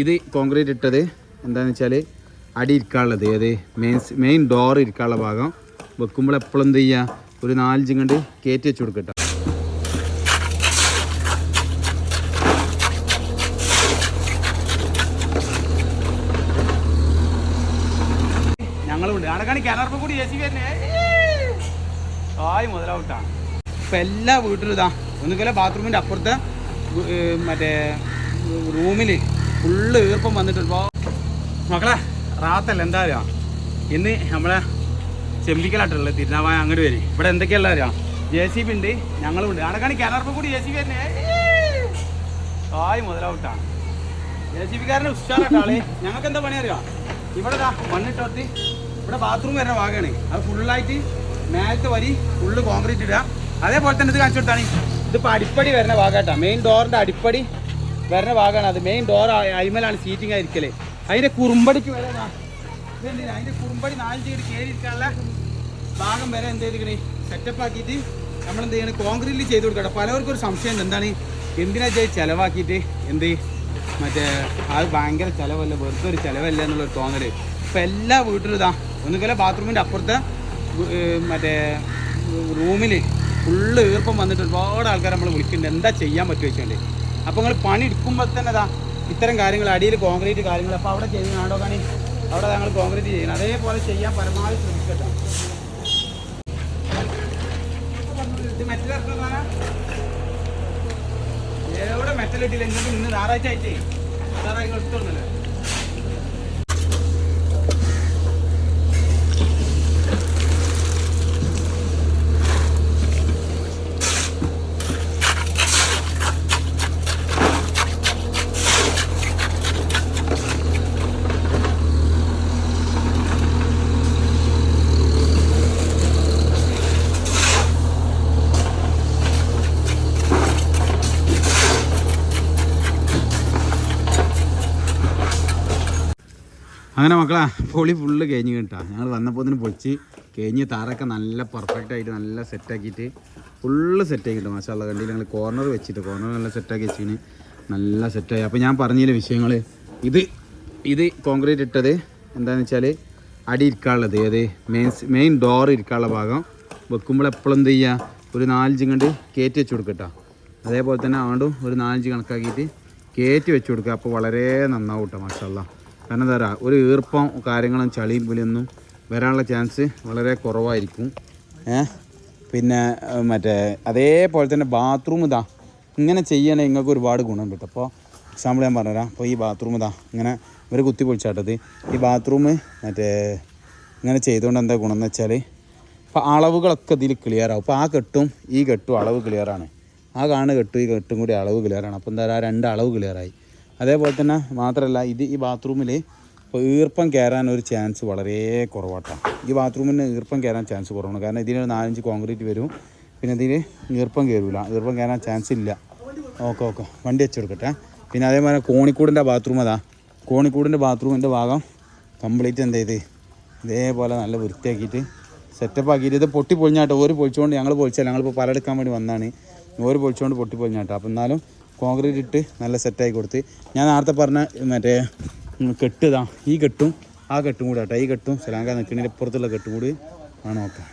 ഇത് കോൺക്രീറ്റ് ഇട്ടത് എന്താണെന്ന് വെച്ചാൽ അടി ഇരിക്കാനുള്ളത്. അത് മെയിൻ മെയിൻ ഡോർ ഇരിക്കാനുള്ള ഭാഗം. വെക്കുമ്പോൾ എപ്പോഴും എന്ത് ചെയ്യുക ഒരു നാലഞ്ചും കണ്ട് കയറ്റി വെച്ച് കൊടുക്കട്ടെ. കിണർപ്പ് കൂടി ഇപ്പം എല്ലാ വീട്ടിലും ഇതാ ഒന്നുകിലെ ബാത്റൂമിന്റെ അപ്പുറത്തെ മറ്റേ റൂമിൽ ഫുള്ള് ഈർപ്പം വന്നിട്ടുണ്ട് മക്കളെ റാത്തല്ല എന്താ അറിയാം? ഇന്ന് നമ്മളെ ചെമ്പിക്കലായിട്ടുള്ളത് തിരുനാവായ അങ്ങോട്ട് വരും. ഇവിടെ എന്തൊക്കെയല്ല അറിയാം? ജെ സി ബി ഉണ്ട് ഞങ്ങളും ഉണ്ട്. അവിടെ കാണി കിണർപ്പ് കൂടി ജെ സി ബി തന്നെ ആയി മുതലാവട്ടാണ്. ജെ സി കാരനെ ഉഷാറായിട്ട് ഞങ്ങൾക്ക് എന്താ പണി അറിയാം? ഇവിടെ മണ്ണിട്ടോത്തി ഇവിടെ ബാത്റൂം വരുന്ന ഭാഗമാണ് അത് ഫുള്ളായിട്ട് മേലത്തെ വരി ഫുള്ള് കോൺക്രീറ്റ് ഇടുക. അതേപോലെ തന്നെ ഇത് കാണിച്ചു കൊടുത്താണ്. ഇതിപ്പോൾ അടിപ്പടി വരുന്ന ഭാഗമായിട്ടാണ് മെയിൻ ഡോറിന്റെ അടിപ്പടി വരുന്ന ഭാഗമാണ് അത്. മെയിൻ ഡോർ അയിമലാണ് സീറ്റിംഗ് ആയിരിക്കൽ. അതിന്റെ കുറുമ്പടിക്ക് വരെ അതിന്റെ കുറുമ്പടി നാലഞ്ച് കയറി ഇരിക്കാനുള്ള ഭാഗം വരെ എന്ത് ചെയ്തിരിക്കണേ? സെറ്റപ്പ് ആക്കിയിട്ട് നമ്മൾ എന്ത് ചെയ്യണം? കോൺക്രീറ്റിൽ ചെയ്ത് കൊടുക്കട്ടെ പലവർക്കും ഒരു സംശയം എന്താണ്? എന്തിനാ ചെയ്ത് ചിലവാക്കിയിട്ട്? എന്ത്? മറ്റേ അത് ഭയങ്കര ചിലവല്ല. വെറുതെ ഒരു ചിലവല്ല എന്നുള്ളൊരു തോന്നൽ. ഇപ്പം എല്ലാ വീട്ടിലും ഇതാ. ഒന്നുകിലെ ബാത്റൂമിന്റെ അപ്പുറത്തെ മറ്റേ റൂമിൽ ഫുള്ള് ഈർപ്പം വന്നിട്ട് ഒരുപാട് ആൾക്കാർ നമ്മൾ വിളിക്കുന്നുണ്ട്. എന്താ ചെയ്യാൻ പറ്റുമോ വെച്ചുകൊണ്ട് അപ്പോൾ നിങ്ങൾ പണി എടുക്കുമ്പോൾ തന്നെ അതാ ഇത്തരം കാര്യങ്ങൾ അടിയിൽ കോൺക്രീറ്റ് കാര്യങ്ങൾ അപ്പോൾ അവിടെ ചെയ്യുന്ന ആടോ കാണി? അവിടെ ഞങ്ങൾ കോൺക്രീറ്റ് ചെയ്യണം അതേപോലെ ചെയ്യാൻ പരമാവധി ശ്രമിക്കട്ടോ. ഇത് മെറ്റൽ ഇറക്കുന്നതാ എവിടെ ഇന്ന് ഞായറാഴ്ച ആയിട്ടേ. ഞായറാഴ്ച എടുത്തോന്നല്ലേ അങ്ങനെ മക്കളാ പൊളി ഫുള്ള് കഴിഞ്ഞ് കേട്ടോ. ഞങ്ങൾ വന്നപ്പോൾ തന്നെ പൊളിച്ച് കഴിഞ്ഞ് താറൊക്കെ നല്ല പെർഫെക്റ്റ് ആയിട്ട് നല്ല സെറ്റാക്കിയിട്ട് ഫുള്ള് സെറ്റ് കിട്ടും. മാഷാള്ള കണ്ടിയിൽ ഞങ്ങൾ കോർണർ വെച്ചിട്ട് കോർണർ നല്ല സെറ്റാക്കി വെച്ചിന് നല്ല സെറ്റായി അപ്പോൾ ഞാൻ പറഞ്ഞില്ല വിഷയങ്ങൾ ഇത് ഇത് കോൺക്രീറ്റ് ഇട്ടത് എന്താണെന്ന് വെച്ചാൽ അടി ഇരിക്കാനുള്ളത്. ഏത്? മെയിൻ മെയിൻ ഡോർ ഇരിക്കാനുള്ള ഭാഗം. വെക്കുമ്പോൾ എപ്പോഴും എന്ത് ചെയ്യുക ഒരു നാലഞ്ച് കണ്ട് കയറ്റി വെച്ച് കൊടുക്കട്ടോ അതേപോലെ തന്നെ ആണ്ടും ഒരു നാലഞ്ച് കണക്കാക്കിയിട്ട് കയറ്റി വെച്ച് കൊടുക്കുക അപ്പോൾ വളരെ നന്നാവും കേട്ടോ മാഷാല്ല കാരണം എന്താ പറയുക ഒരു ഈർപ്പം കാര്യങ്ങളും ചളിയും പുലിയൊന്നും വരാനുള്ള ചാൻസ് വളരെ കുറവായിരിക്കും. പിന്നെ മറ്റേ അതേപോലെ തന്നെ ബാത്റൂം ഇതാ ഇങ്ങനെ ചെയ്യണമെങ്കിൽ നിങ്ങൾക്ക് ഒരുപാട് ഗുണം കിട്ടും അപ്പോൾ എക്സാമ്പിൾ ഞാൻ പറഞ്ഞുതരാം. അപ്പോൾ ഈ ബാത്റൂം ഇതാ ഇങ്ങനെ ഇവർ കുത്തി പൊളിച്ചാട്ടത്. ഈ ബാത്റൂം മറ്റേ ഇങ്ങനെ ചെയ്തുകൊണ്ട് എന്താ ഗുണം എന്ന് വെച്ചാൽ അപ്പോൾ അളവുകളൊക്കെ ഇതിൽ ക്ലിയർ ആവും. അപ്പോൾ ആ കെട്ടും ഈ കെട്ടും അളവ് ക്ലിയറാണ് ആ കാണുന്ന കെട്ടും ഈ കെട്ടും കൂടി അളവ് ക്ലിയറാണ് അപ്പോൾ എന്താ പറയുക രണ്ട് അളവ് ക്ലിയറായി അതേപോലെ തന്നെ മാത്രമല്ല ഇത് ഈ ബാത്റൂമിൽ ഇപ്പോൾ ഈർപ്പം കയറാൻ ഒരു ചാൻസ് വളരെ കുറവാട്ടാണ് ഈ ബാത്റൂമിന് ഈർപ്പം കയറാൻ ചാൻസ് കുറവാണ്. കാരണം ഇതിന് ഒരു നാലഞ്ച് കോൺക്രീറ്റ് വരും. പിന്നെ ഇതിന് ഈർപ്പം കയറില്ല ഈർപ്പം കയറാൻ ചാൻസ് ഇല്ല. Okay okay. വണ്ടി വെച്ചെടുക്കട്ടെ. പിന്നെ അതേപോലെ കോണിക്കൂടിന്റെ ബാത്റൂം അതാ. കോണിക്കൂടിന്റെ ബാത്റൂമിന്റെ ഭാഗം കംപ്ലീറ്റ് എന്ത് ചെയ്ത് ഇതേപോലെ നല്ല വൃത്തിയാക്കിയിട്ട് സെറ്റപ്പ് ആക്കിയിട്ട് ഇത് പൊട്ടി പൊളിഞ്ഞാട്ടോ ഓര് പൊളിച്ചുകൊണ്ട് ഞങ്ങൾ പൊളിച്ചാൽ ഞങ്ങളിപ്പോൾ പലയെടുക്കാൻ വേണ്ടി വന്നതാണ് ഓര് പൊളിച്ചുകൊണ്ട് പൊട്ടി പൊളിഞ്ഞാട്ടോ അപ്പോൾ എന്നാലും കോൺക്രീറ്റ് ഇട്ട് നല്ല സെറ്റാക്കി കൊടുത്ത്. ഞാൻ നേരത്തെ പറഞ്ഞ മറ്റേ കെട്ട് ഇതാ ഈ കെട്ടും ആ കെട്ടും കൂടെ കേട്ടോ ഈ കെട്ടും ശ്രീലങ്ക നിൽക്കുന്നതിന്റെ ഇപ്പുറത്തുള്ള കെട്ടും കൂടി ആണ് നോക്കാം